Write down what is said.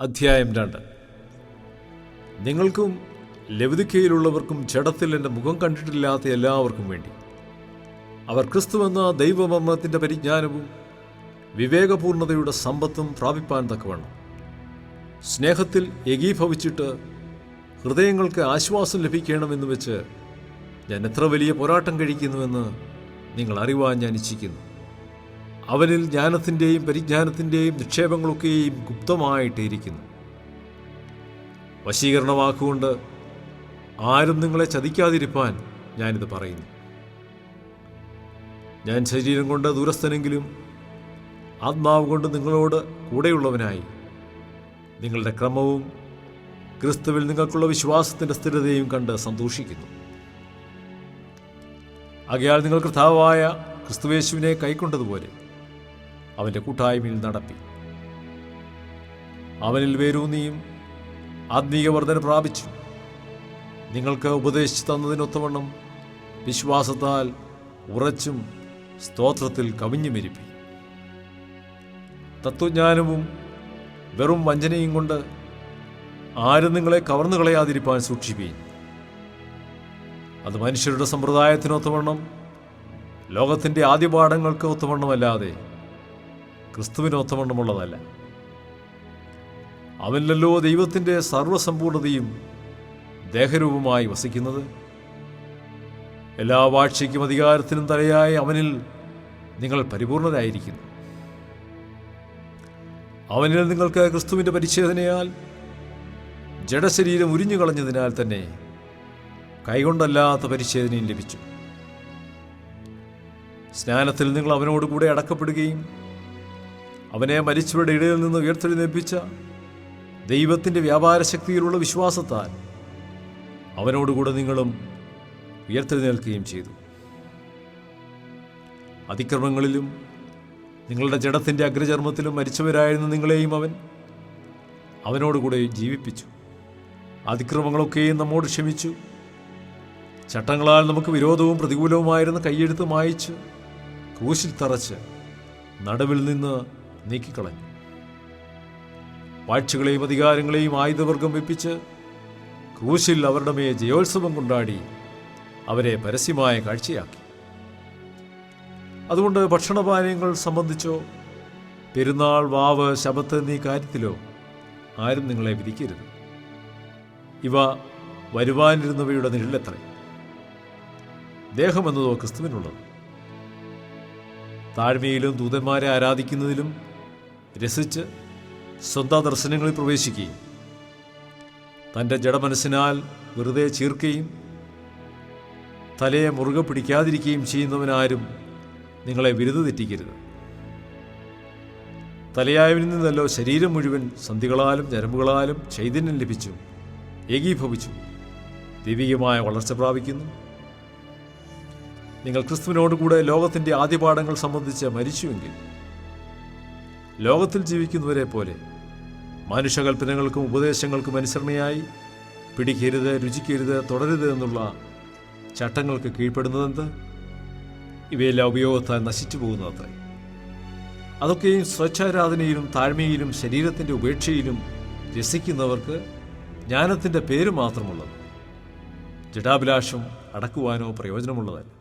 അധ്യായം രണ്ട്. നിങ്ങൾക്കും ലവിദിക്കയിലുള്ളവർക്കും ജഡത്തിൽ എന്റെ മുഖം കണ്ടിട്ടില്ലാത്ത എല്ലാവർക്കും വേണ്ടി. അവർ ക്രിസ്തുവെന്ന ദൈവമർമ്മത്തിന്റെ പരിജ്ഞാനവും വിവേകപൂർണതയുടെ സമ്പത്തും പ്രാപിപ്പാൻ തക്കവണ്ണം. സ്നേഹത്തിൽ ഏകീഭവിച്ചിട്ട് ഹൃദയങ്ങൾക്ക് ആശ്വാസം ലഭിക്കണമെന്ന് വെച്ച് ഞാൻ എത്ര വലിയ പോരാട്ടം കഴിക്കുന്നുവെന്ന് നിങ്ങൾ അറിവാൻ ഞാൻ ഇച്ഛിക്കുന്നു. അവനിൽ ജ്ഞാനത്തിന്റെയും പരിജ്ഞാനത്തിന്റെയും നിക്ഷേപങ്ങളൊക്കെയും ഗുപ്തമായിട്ട് ഇരിക്കുന്നു വശീകരണ വാക്കുകൊണ്ട് ആരും നിങ്ങളെ ചതിക്കാതിരിപ്പാൻ ഞാനിത് പറയുന്നു. ഞാൻ ശരീരം കൊണ്ട് ദൂരസ്ഥനെങ്കിലും ആത്മാവ് കൊണ്ട് നിങ്ങളോട് കൂടെയുള്ളവനായി. നിങ്ങളുടെ ക്രമവും ക്രിസ്തുവിൽ നിങ്ങൾക്കുള്ള വിശ്വാസത്തിന്റെ സ്ഥിരതയും കണ്ട് സന്തോഷിക്കുന്നു. ആകയാൽ നിങ്ങൾ കർത്താവായ ക്രിസ്തുവേശുവിനെ കൈക്കൊണ്ടതുപോലെ അവന്റെ കൂട്ടായ്മയിൽ നടത്തി. അവനിൽ വേരൂന്നിയും ആത്മീയ വർധന പ്രാപിച്ചു. നിങ്ങൾക്ക് ഉപദേശിച്ചു തന്നതിനൊത്തവണ്ണം വിശ്വാസത്താൽ ഉറച്ചും സ്തോത്രത്തിൽ കവിഞ്ഞുമിരിപ്പി തത്വജ്ഞാനവും വെറും വഞ്ചനയും കൊണ്ട് ആരും നിങ്ങളെ കവർന്നു കളയാതിരിപ്പാൻ സൂക്ഷിപ്പീൻ. അത് മനുഷ്യരുടെ സമ്പ്രദായത്തിനൊത്തവണ്ണം ലോകത്തിന്റെ ആദ്യപാഠങ്ങൾക്ക് ഒത്തവണ്ണമല്ലാതെ ക്രിസ്തുവിനൊത്തവണ്ണമുള്ളതല്ല അവനിലല്ലോ ദൈവത്തിന്റെ സർവസമ്പൂർണതയും ദേഹരൂപമായി വസിക്കുന്നത്. എല്ലാ വാഴ്ചയ്ക്കും അധികാരത്തിനും തലയായി അവനിൽ നിങ്ങൾ പരിപൂർണരായിരിക്കുന്നു. അവനിൽ നിങ്ങൾക്ക് ക്രിസ്തുവിന്റെ പരിച്ഛേദനയാൽ ജഡശരീരം ഉരിഞ്ഞു കളഞ്ഞതിനാൽ തന്നെ കൈകൊണ്ടല്ലാത്ത പരിച്ഛേദനയും ലഭിച്ചു. സ്നാനത്തിൽ നിങ്ങൾ അവനോട് കൂടെ അടക്കപ്പെടുകയും അവനെ മരിച്ചവരുടെ ഇടയിൽ നിന്ന് ഉയർത്തെഴുന്നേൽപ്പിച്ച ദൈവത്തിന്റെ വ്യാപാര ശക്തിയിലുള്ള വിശ്വാസത്താൽ അവനോടുകൂടെ നിങ്ങളും ഉയർത്തെഴുന്നേൽക്കുകയും ചെയ്തു. അതിക്രമങ്ങളിലും നിങ്ങളുടെ ജഡത്തിന്റെ അഗ്രചർമ്മത്തിലും മരിച്ചവരായിരുന്ന നിങ്ങളെയും അവൻ. അവനോടുകൂടെ ജീവിപ്പിച്ചു. അതിക്രമങ്ങളൊക്കെയും നമ്മോട് ക്ഷമിച്ചു. ചട്ടങ്ങളാൽ നമുക്ക് വിരോധവും പ്രതികൂലവുമായിരുന്ന കൈയെഴുത്ത് മായിച്ച് ക്രൂശിൽ തറച്ച് നടുവിൽ നിന്ന് നീക്കിക്കളഞ്ഞു. വാഴ്ചകളെയും അധികാരങ്ങളെയും ആയുധവർഗം വെപ്പിച്ച് ക്രൂശിൽ അവരുടെ മേ ജയോത്സവം കൊണ്ടാടി അവരെ പരസ്യമായ കാഴ്ചയാക്കി. അതുകൊണ്ട് ഭക്ഷണപാനീയങ്ങൾ സംബന്ധിച്ചോ പെരുന്നാൾ വാവ് ശബത്ത് എന്നീ കാര്യത്തിലോ ആരും നിങ്ങളെ വിധിക്കരുത്. ഇവ വരുവാനിരുന്നവയുടെ നിഴലെത്രേ. ദേഹമെന്നതോ ക്രിസ്തുവിനുള്ളത്. താഴ്മയിലും ദൂതന്മാരെ ആരാധിക്കുന്നതിലും രസിച്ച് സ്വന്തം ദർശനങ്ങളിൽ പ്രവേശിക്കുകയും തന്റെ ജഡമനസ്സിനാൽ വെറുതെ ചീർക്കുകയും തലയെ മുറുകെ പിടിക്കാതിരിക്കുകയും ചെയ്യുന്നവനാരും നിങ്ങളെ വിരുത് തെറ്റിക്കരുത്. തലയായവനിൽ നിന്നല്ലോ ശരീരം മുഴുവൻ സന്ധികളാലും ഞരമ്പുകളാലും ചൈതന്യം ലഭിച്ചു ഏകീഭവിച്ചു ദൈവികമായ വളർച്ച പ്രാപിക്കുന്നു. നിങ്ങൾ ക്രിസ്തുവിനോടുകൂടെ ലോകത്തിന്റെ ആദ്യപാഠങ്ങൾ സംബന്ധിച്ച് മരിച്ചുവെങ്കിൽ ലോകത്തിൽ ജീവിക്കുന്നവരെ പോലെ മനുഷ്യകൽപ്പനകൾക്കും ഉപദേശങ്ങൾക്കും അനുസരണയായി പിടിക്കരുത് രുചിക്കരുത് തുടരുത് എന്നുള്ള ചട്ടങ്ങൾക്ക് കീഴ്പ്പെടുന്നതെന്ത്? ഇവയെല്ലാം ഉപയോഗത്താൽ നശിച്ചു പോകുന്നതത്രേ. അതൊക്കെയും സ്വച്ഛാരാധനയിലും താഴ്മയിലും ശരീരത്തിന്റെ ഉപേക്ഷയിലും രസിക്കുന്നവർക്ക് ജ്ഞാനത്തിന്റെ പേര് മാത്രമുള്ളത്. ജഡാഭിലാഷം അടക്കുവാനോ പ്രയോജനമുള്ളതല്ല.